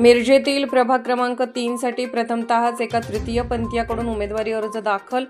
मिरजेतील प्रभाग क्रमांक तीनसाठी प्रथमतःच एका तृतीय पंथीयाकडून उमेदवारी अर्ज दाखल.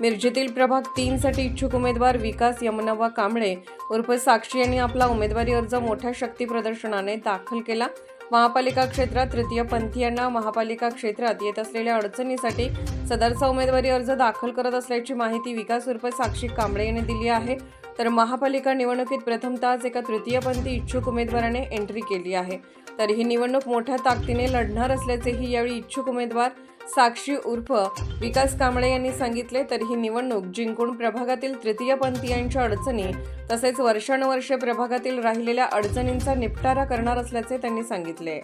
मिरजेतील प्रभाग तीनसाठी इच्छुक उमेदवार विकास यमनवा कांबळे उर्फ साक्षी यांनी आपला उमेदवारी अर्ज मोठ्या शक्ती प्रदर्शनाने दाखल केला. महापालिका क्षेत्रात तृतीय पंथीयांना महापालिका क्षेत्रात येत असलेल्या अडचणीसाठी सदरचा उमेदवारी अर्ज दाखल करत असल्याची माहिती विकास उर्फ साक्षी कांबळे यांनी दिली आहे. तर महापालिका निवडणुकीत प्रथमतःच एका तृतीयपंथी इच्छुक उमेदवाराने एंट्री केली आहे. तर ही निवडणूक मोठ्या ताकदीने लढणार असल्याचेही यावेळी इच्छुक उमेदवार साक्षी उर्फ विकास कांबळे यांनी सांगितले तर ही निवडणूक जिंकून प्रभागातील तृतीयपंथीयांच्या अडचणी तसेच वर्षानुवर्षे प्रभागातील राहिलेल्या अडचणींचा निपटारा करणार असल्याचे त्यांनी सांगितले.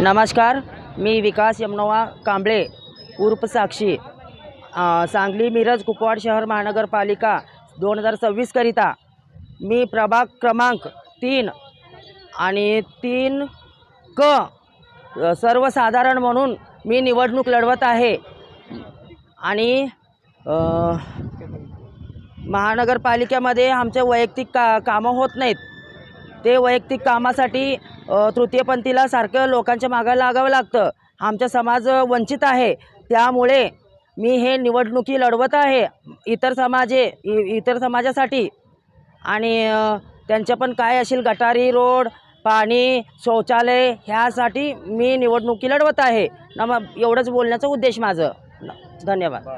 नमस्कार मी विकास यमनोवा कांबळे उर्फ साक्षी. सांगली मिरज कुपवाड शहर महानगरपालिका दोन हजार सव्वीसकरिता मी प्रभाग क्रमांक तीन आणि तीन क सर्वसाधारण म्हणून मी निवडणूक लढवत आहे. आणि महानगरपालिकेमध्ये आमचे वैयक्तिक का कामं होत नाहीत. ते वैयक्तिक कामासाठी तृतीयपंथीला सारखं लोकांच्या मागं लागावं लागतं. आमचा समाज वंचित आहे. त्यामुळे मी हे निवडणुकी लढवत आहे. इतर समाजे इ इतर समाजासाठी. आणि त्यांच्या पण काय असेल गटारी रोड पाणी शौचालय ह्यासाठी मी निवडणुकी लढवत आहे. नम एवढंच बोलण्याचा उद्देश माझं. धन्यवाद.